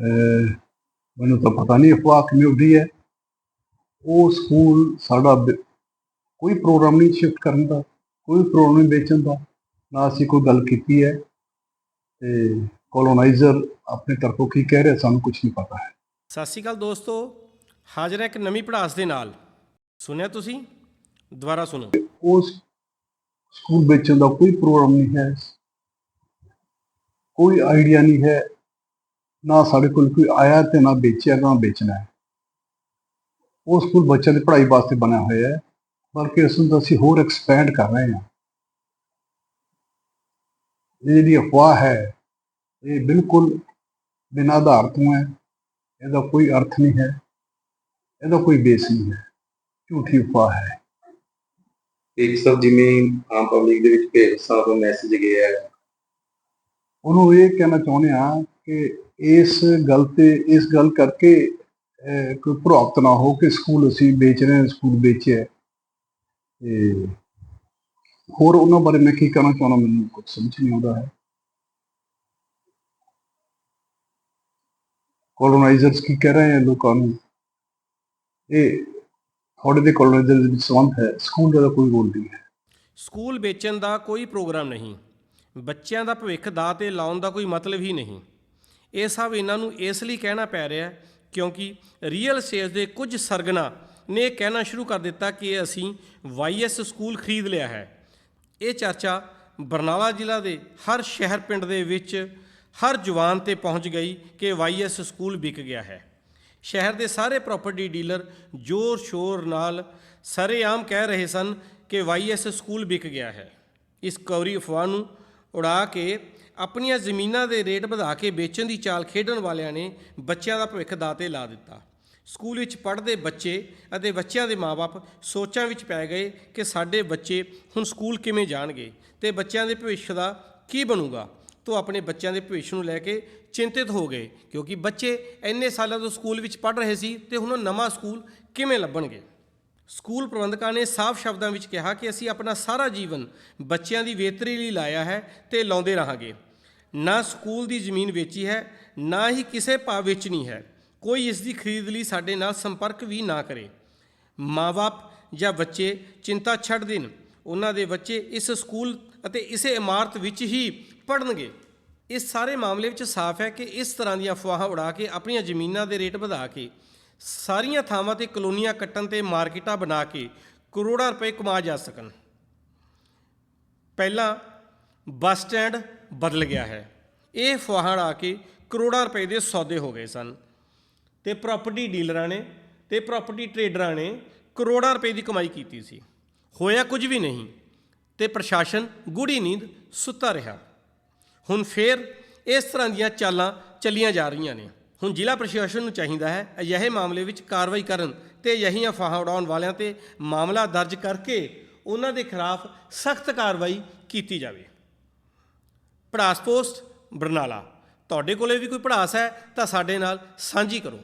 ਮੈਨੂੰ ਤਾਂ ਪਤਾ ਨਹੀਂ ਅਫਵਾਹ ਕਿਵੇਂ ਉੱਡੀ ਹੈ। ਉਹ ਸਕੂਲ ਸਾਡਾ ਕੋਈ ਪ੍ਰੋਗਰਾਮ ਨਹੀਂ ਸ਼ਿਫਟ ਕਰਨ ਦਾ ਕੋਈ ਪ੍ਰੋਗਰਾਮ ਨਹੀਂ ਵੇਚਣ ਦਾ ਨਾ ਅਸੀਂ ਕੋਈ ਗੱਲ ਕੀਤੀ ਹੈ। ਤੇ ਕੋਲੋਨਾਈਜ਼ਰ ਆਪਣੇ ਤਰਫੋਂ ਕੀ ਕਹਿ ਰਿਹਾ ਸਾਨੂੰ ਕੁਝ ਨਹੀਂ ਪਤਾ ਹੈ। ਸਤਿ ਸ਼੍ਰੀ ਅਕਾਲ ਦੋਸਤੋ ਹਾਜ਼ਰ ਹੈ ਇੱਕ ਨਵੀਂ ਪੜਾਸ ਦੇ ਨਾਲ। ਸੁਣਿਆ ਤੁਸੀਂ? ਦੁਬਾਰਾ ਸੁਣੋ। ਉਸ ਸਕੂਲ ਵੇਚਣ ਦਾ ਕੋਈ ਪ੍ਰੋਗਰਾਮ ਨਹੀਂ ਹੈ। ਕੋਈ ਆਈਡੀਆ ਨਹੀਂ ਹੈ। ਨਾ ਸਾਡੇ ਕੋਲ ਕੋਈ ਆਇਆ ਤੇ ਨਾ ਵੇਚਿਆ ਨਾ ਵੇਚਣਾ ਹੈ। ਉਹ ਸਕੂਲ ਬੱਚਿਆਂ ਦੀ ਪੜ੍ਹਾਈ ਵਾਸਤੇ ਬਣਿਆ ਹੋਇਆ ਹੈ ਬਲਕਿ ਇਸ ਨੂੰ ਅਸੀਂ ਹੋਰ ਐਕਸਪੈਂਡ ਕਰ ਰਹੇ ਹਾਂ। ਇਹ ਜਿਹੜੀ ਅਫਵਾਹ ਹੈ ਇਹ ਬਿਲਕੁਲ ਬਿਨਾਂ ਆਧਾਰ ਤੋਂ ਹੈ। ਇਹਦਾ ਕੋਈ ਅਰਥ ਨਹੀਂ ਹੈ ਇਹਦਾ ਕੋਈ ਬੇਸ ਨਹੀਂ ਹੈ। ਝੂਠੀ ਅਫਵਾਹ ਹੈ। ਇੱਕ ਸਭ ਜਿਵੇਂ ਆਮ ਪਬਲਿਕ ਦੇ ਵਿੱਚ ਭੇਜ ਸਾਹਿਬ ਮੈਸੇਜ ਗਿਆ ਹੈ। ਉਹਨੂੰ ਇਹ ਕਹਿਣਾ ਚਾਹੁੰਦੇ ਆ ਕਿ ਇਸ ਗੱਲ ਤੇ, ਇਸ ਗੱਲ ਕਰਕੇ ਕੋਈ ਪ੍ਰਭਾਵਿਤ ਨਾ ਹੋ ਕਿ ਸਕੂਲ ਅਸੀਂ ਵੇਚ ਰਹੇ ਹਾਂ, ਸਕੂਲ ਵੇਚਿਆ ਤੇ ਹੋਰ ਉਹਨਾਂ ਬਾਰੇ ਮੈਂ ਕੀ ਕਹਿਣਾ ਚਾਹੁੰਦਾ, ਮੈਨੂੰ ਕੁਝ ਸਮਝ ਨਹੀਂ ਆਉਂਦਾ ਹੈ। ਕੋਲੋਨਾਈਜ਼ਰਸ ਕੀ ਕਹਿ ਰਹੇ ਹਨ ਲੋਕਾਂ ਨੂੰ? ਇਹ ਤੁਹਾਡੇ ਦੇ ਕੋਲੋਨਾਈਜ਼ਰ ਦੇ ਵਿੱਚ ਸੰਬੰਧ ਹੈ, ਸਕੂਲ ਦਾ ਕੋਈ ਰੋਲ ਨਹੀਂ ਹੈ। ਸਕੂਲ ਵੇਚਣ ਦਾ ਕੋਈ ਪ੍ਰੋਗਰਾਮ ਨਹੀਂ। ਬੱਚਿਆਂ ਦਾ ਭਵਿੱਖ ਦਾ ਤੇ ਲਾਉਣ ਦਾ ਕੋਈ ਮਤਲਬ ਹੀ ਨਹੀਂ। ਇਹ ਸਭ ਇਹਨਾਂ ਨੂੰ ਇਸ ਲਈ ਕਹਿਣਾ ਪੈ ਰਿਹਾ ਕਿਉਂਕਿ ਰੀਅਲ ਸਟੇਟ ਦੇ ਕੁਝ ਸਰਗਨਾ ਨੇ ਇਹ ਕਹਿਣਾ ਸ਼ੁਰੂ ਕਰ ਦਿੱਤਾ ਕਿ ਅਸੀਂ ਵਾਈਐਸ ਸਕੂਲ ਖਰੀਦ ਲਿਆ ਹੈ। ਇਹ ਚਰਚਾ ਬਰਨਾਲਾ ਜ਼ਿਲ੍ਹਾ ਦੇ ਹਰ ਸ਼ਹਿਰ ਪਿੰਡ ਦੇ ਵਿੱਚ ਹਰ ਜਵਾਨ ਤੇ ਪਹੁੰਚ ਗਈ ਕਿ ਵਾਈਐਸ ਸਕੂਲ ਵਿਕ ਗਿਆ ਹੈ। ਸ਼ਹਿਰ ਦੇ ਸਾਰੇ ਪ੍ਰਾਪਰਟੀ ਡੀਲਰ ਜ਼ੋਰ ਸ਼ੋਰ ਨਾਲ ਸਰੇਆਮ ਕਹਿ ਰਹੇ ਸਨ ਕਿ ਵਾਈਐਸ ਸਕੂਲ ਵਿਕ ਗਿਆ ਹੈ। ਇਸ ਕੌਰੀ ਅਫਵਾਹ ਨੂੰ ਉਡਾ ਕੇ ਆਪਣੀਆਂ ਜ਼ਮੀਨਾਂ ਦੇ ਰੇਟ ਵਧਾ ਕੇ ਵੇਚਣ ਦੀ ਚਾਲ ਖੇਡਣ ਵਾਲਿਆਂ ਨੇ ਬੱਚਿਆਂ ਦਾ ਭਵਿੱਖ ਦਾਤੇ ਲਾ ਦਿੱਤਾ। ਸਕੂਲ ਵਿੱਚ ਪੜ੍ਹਦੇ ਬੱਚੇ ਅਤੇ ਬੱਚਿਆਂ ਦੇ ਮਾਪੇ ਸੋਚਾਂ ਵਿੱਚ ਪੈ ਗਏ ਕਿ ਸਾਡੇ ਬੱਚੇ ਹੁਣ ਸਕੂਲ ਕਿਵੇਂ ਜਾਣਗੇ ਤੇ ਬੱਚਿਆਂ ਦੇ ਭਵਿੱਖ ਦਾ ਕੀ ਬਣੂਗਾ। ਤੋਂ ਆਪਣੇ ਬੱਚਿਆਂ ਦੇ ਭਵਿੱਖ ਨੂੰ ਲੈ ਕੇ ਚਿੰਤਿਤ ਹੋ ਗਏ ਕਿਉਂਕਿ ਬੱਚੇ ਇੰਨੇ ਸਾਲਾਂ ਤੋਂ ਸਕੂਲ ਵਿੱਚ ਪੜ੍ਹ ਰਹੇ ਸੀ ਤੇ ਹੁਣ ਉਹ ਨਵਾਂ ਸਕੂਲ ਕਿਵੇਂ ਲੱਭਣਗੇ। ਸਕੂਲ ਪ੍ਰਬੰਧਕਾਂ ਨੇ ਸਾਫ਼ ਸ਼ਬਦਾਂ ਵਿੱਚ ਕਿਹਾ ਕਿ ਅਸੀਂ ਆਪਣਾ ਸਾਰਾ ਜੀਵਨ ਬੱਚਿਆਂ ਦੀ ਬਿਹਤਰੀ ਲਈ ਲਾਇਆ ਹੈ ਤੇ ਲਾਉਂਦੇ ਰਹਾਂਗੇ। ਨਾ ਸਕੂਲ ਦੀ ਜ਼ਮੀਨ ਵੇਚੀ ਹੈ, ਨਾ ਹੀ ਕਿਸੇ ਭਾਅ ਵੇਚਣੀ ਹੈ। ਕੋਈ ਇਸ ਦੀ ਖਰੀਦ ਲਈ ਸਾਡੇ ਨਾਲ ਸੰਪਰਕ ਵੀ ਨਾ ਕਰੇ। ਮਾਪੇ ਜਾਂ ਬੱਚੇ ਚਿੰਤਾ ਛੱਡ ਦੇਣ। ਉਹਨਾਂ ਦੇ ਬੱਚੇ ਇਸ ਸਕੂਲ ਅਤੇ ਇਸੇ ਇਮਾਰਤ ਵਿੱਚ ਹੀ ਪੜ੍ਹਨਗੇ। ਇਸ ਸਾਰੇ ਮਾਮਲੇ ਵਿੱਚ ਸਾਫ਼ ਹੈ ਕਿ ਇਸ ਤਰ੍ਹਾਂ ਦੀਆਂ ਅਫਵਾਹਾਂ ਉਡਾ ਕੇ ਆਪਣੀਆਂ ਜ਼ਮੀਨਾਂ ਦੇ ਰੇਟ ਵਧਾ ਕੇ ਸਾਰੀਆਂ ਥਾਵਾਂ ਤੇ ਕਲੋਨੀਆਂ ਕੱਟਣ ਤੇ ਮਾਰਕੀਟਾਂ ਬਣਾ ਕੇ ਕਰੋੜਾਂ ਰੁਪਏ ਕਮਾ ਜਾ ਸਕਣ। ਪਹਿਲਾਂ ਬੱਸ ਸਟੈਂਡ ਬਦਲ ਗਿਆ ਹੈ। ਇਹ ਅਫਵਾਹਾਂ ਆ ਕੇ ਕਰੋੜਾਂ ਰੁਪਏ ਦੇ ਸੌਦੇ ਹੋ ਗਏ ਸਨ। ਤੇ ਪ੍ਰਾਪਰਟੀ ਡੀਲਰਾਂ ਨੇ ਤੇ ਪ੍ਰਾਪਰਟੀ ਟਰੇਡਰਾਂ ਨੇ ਕਰੋੜਾਂ ਰੁਪਏ ਦੀ ਕਮਾਈ ਕੀਤੀ ਸੀ। ਹੋਇਆ ਕੁਝ ਵੀ ਨਹੀਂ ਤੇ ਪ੍ਰਸ਼ਾਸਨ ਗੂੜੀ ਨੀਂਦ ਸੁੱਤਾ ਰਿਹਾ। ਹੁਣ ਫੇਰ ਇਸ ਤਰ੍ਹਾਂ ਦੀਆਂ ਚਾਲਾਂ ਚੱਲੀਆਂ ਜਾ ਰਹੀਆਂ ਨੇ। ਹੁਣ ਜ਼ਿਲ੍ਹਾ ਪ੍ਰਸ਼ਾਸਨ ਨੂੰ ਚਾਹੀਦਾ ਹੈ ਅਜਿਹੇ ਮਾਮਲੇ ਵਿੱਚ ਕਾਰਵਾਈ ਕਰਨ ਤੇ ਅਜਿਹੀਆਂ ਫਾਹਾਂ ਉਡਾਉਣ ਵਾਲਿਆਂ ਤੇ ਮਾਮਲਾ ਦਰਜ ਕਰਕੇ ਉਹਨਾਂ ਦੇ ਖਿਲਾਫ ਸਖਤ ਕਾਰਵਾਈ ਕੀਤੀ ਜਾਵੇ। ਪੜਾਸ ਪੋਸਟ, ਬਰਨਾਲਾ। ਤੁਹਾਡੇ ਕੋਲੇ ਵੀ ਕੋਈ ਪੜਾਸ ਹੈ ਤਾਂ ਸਾਡੇ ਨਾਲ ਸਾਂਝੀ ਕਰੋ।